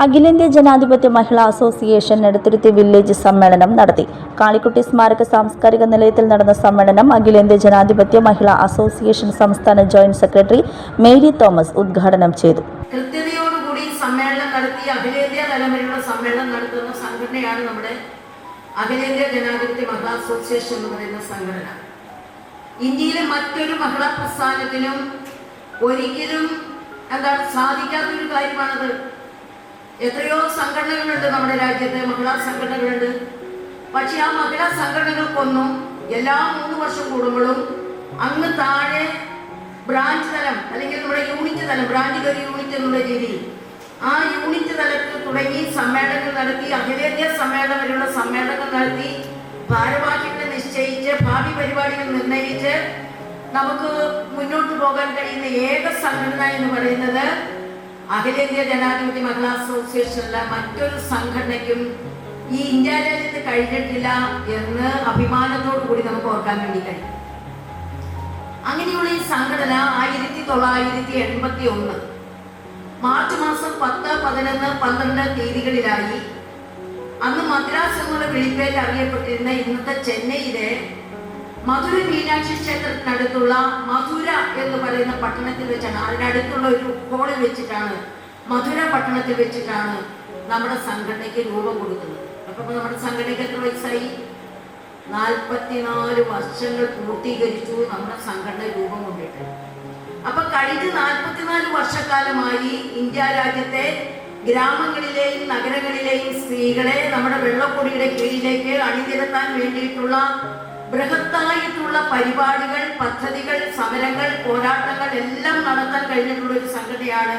അഖിലേന്ത്യാ ജനാധിപത്യ മഹിളാ association നെടുത്തുരുത്തി village സമ്മേളനം നടത്തി. കാളിക്കുട്ടി സ്മാരക സാംസ്കാരിക നിലയത്തിൽ നടന്ന സമ്മേളനം അഖിലേന്ത്യാ ജനാധിപത്യ മഹിളാ അസോസിയേഷൻ സംസ്ഥാന ജോയിന്റ് സെക്രട്ടറി മേരി തോമസ് ഉദ്ഘാടനം ചെയ്തു. കൃത്യതയോടുകൂടി സമ്മേളനം നടത്തി അഖിലേന്ത്യാ തലമുറയുള്ള സമ്മേളനം നടത്തുന്ന സംഘടനയാണ് നമ്മുടെ അഖിലേന്ത്യാ ജനാധിപത്യ മഹിളാ അസോസിയേഷൻ എന്ന് പറയുന്ന സംഘടന. ഇന്ത്യയിലെ മറ്റൊരു മഹിളാ പ്രസ്ഥാനത്തിനും ഒരിക്കലും എന്താണ് സാധിക്കാത്തൊരു കാര്യമാണത്. എത്രയോ സംഘടനകളുണ്ട് നമ്മുടെ രാജ്യത്ത് മഹിളാ സംഘടനകളുണ്ട്. പക്ഷെ ആ മഹിളാ സംഘടനകൾക്കൊന്നും എല്ലാ മൂന്ന് വർഷം കൂടുമ്പോഴും അങ്ങ് താഴെ ബ്രാഞ്ച് തലം അല്ലെങ്കിൽ നമ്മുടെ യൂണിറ്റ് തലം ബ്രാഞ്ച് കയറി യൂണിറ്റ് എന്നുള്ള രീതിയിൽ ആ യൂണിറ്റ് തലത്തിൽ തുടങ്ങി സമ്മേളനങ്ങൾ നടത്തി അഖിലേന്ത്യാ സമ്മേളനം വരെയുള്ള സമ്മേളനങ്ങൾ നടത്തി ഭാരവാഹികളെ നിശ്ചയിച്ച് ഭാവി പരിപാടികൾ നിർണയിച്ച് നമുക്ക് മുന്നോട്ട് പോകാൻ കഴിയുന്ന ഏക സംഘടന എന്ന് പറയുന്നത് അഖിലേന്ത്യാ ജനാധിപത്യ മഹിളാ അസോസിയേഷനിലെ മറ്റൊരു സംഘടനയ്ക്കും ഈ ഇന്ത്യ രാജ്യത്ത് കഴിഞ്ഞിട്ടില്ല എന്ന് അഭിമാനത്തോടു കൂടി നമുക്ക് ഓർക്കാൻ വേണ്ടി കഴിയും. അങ്ങനെയുള്ള ഈ സംഘടന ആയിരത്തി തൊള്ളായിരത്തി എൺപത്തി ഒന്ന് മാർച്ച് മാസം പത്ത് പതിനൊന്ന് പന്ത്രണ്ട് തീയതികളിലായി അന്ന് മദ്രാസ് എന്നുള്ള വിളിപ്പേര് അറിയപ്പെട്ടിരുന്ന ഇന്നത്തെ ചെന്നൈയിലെ മധുര മീനാക്ഷി ക്ഷേത്രത്തിനടുത്തുള്ള മധുര എന്ന് പറയുന്ന പട്ടണത്തിൽ വെച്ചാണ് അതിനടുത്തുള്ള ഒരു ഹോളിൽ വെച്ചിട്ടാണ് മധുര പട്ടണത്തിൽ വെച്ചിട്ടാണ് നമ്മുടെ സംഘടനയ്ക്ക് രൂപം കൊടുക്കുന്നത്. അപ്പൊ നമ്മുടെ സംഘടനയ്ക്ക് എത്ര വയസ്സായി? നാൽപ്പത്തിനാല് വർഷങ്ങൾ പൂർത്തീകരിച്ചു നമ്മുടെ സംഘടന രൂപം കൊണ്ടിട്ട്. അപ്പൊ കഴിഞ്ഞ നാൽപ്പത്തിനാല് വർഷക്കാലമായി ഇന്ത്യ രാജ്യത്തെ ഗ്രാമങ്ങളിലെയും നഗരങ്ങളിലെയും സ്ത്രീകളെ നമ്മുടെ വെള്ളക്കൊടിയുടെ കീഴിലേക്ക് അണിനിരത്താൻ വേണ്ടിയിട്ടുള്ള ബൃഹത്തായിട്ടുള്ള പരിപാടികൾ പദ്ധതികൾ സമരങ്ങൾ പോരാട്ടങ്ങൾ എല്ലാം നടത്താൻ കഴിഞ്ഞിട്ടുള്ള ഒരു സംഗതിയാണ്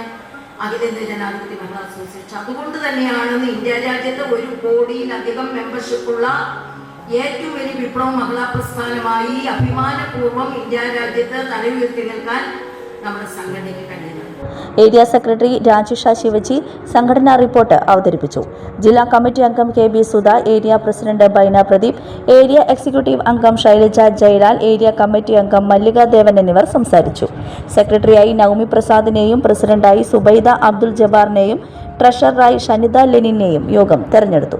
അഖിലേന്ത്യ ജനാധിപത്യ മഹിളാ അസോസിയേഷൻ. അതുകൊണ്ട് തന്നെയാണെന്ന് ഇന്ത്യ രാജ്യത്ത് ഒരു കോടിയിലധികം മെമ്പർഷിപ്പുള്ള ഏറ്റവും വലിയ വിപ്ലവ മഹിളാ പ്രസ്ഥാനമായി അഭിമാനപൂർവം ഇന്ത്യ രാജ്യത്ത് തലയുയർത്തി നിൽക്കാൻ നമ്മുടെ ഏരിയ സെക്രട്ടറി രാജുഷ ശിവജി സംഘടനാ റിപ്പോർട്ട് അവതരിപ്പിച്ചു. ജില്ലാ കമ്മിറ്റി അംഗം K B Sudha area president Baina Pradeep area executive അംഗം ശൈലജ ജയലാൽ ഏരിയ കമ്മിറ്റി അംഗം മല്ലിക ദേവൻ എന്നിവർ സംസാരിച്ചു. സെക്രട്ടറിയായി നവമി പ്രസാദിനെയും പ്രസിഡന്റായി സുബൈദ അബ്ദുൽ ജബാറിനെയും ട്രഷററായി ഷനിത ലെനിനെയും യോഗം തെരഞ്ഞെടുത്തു.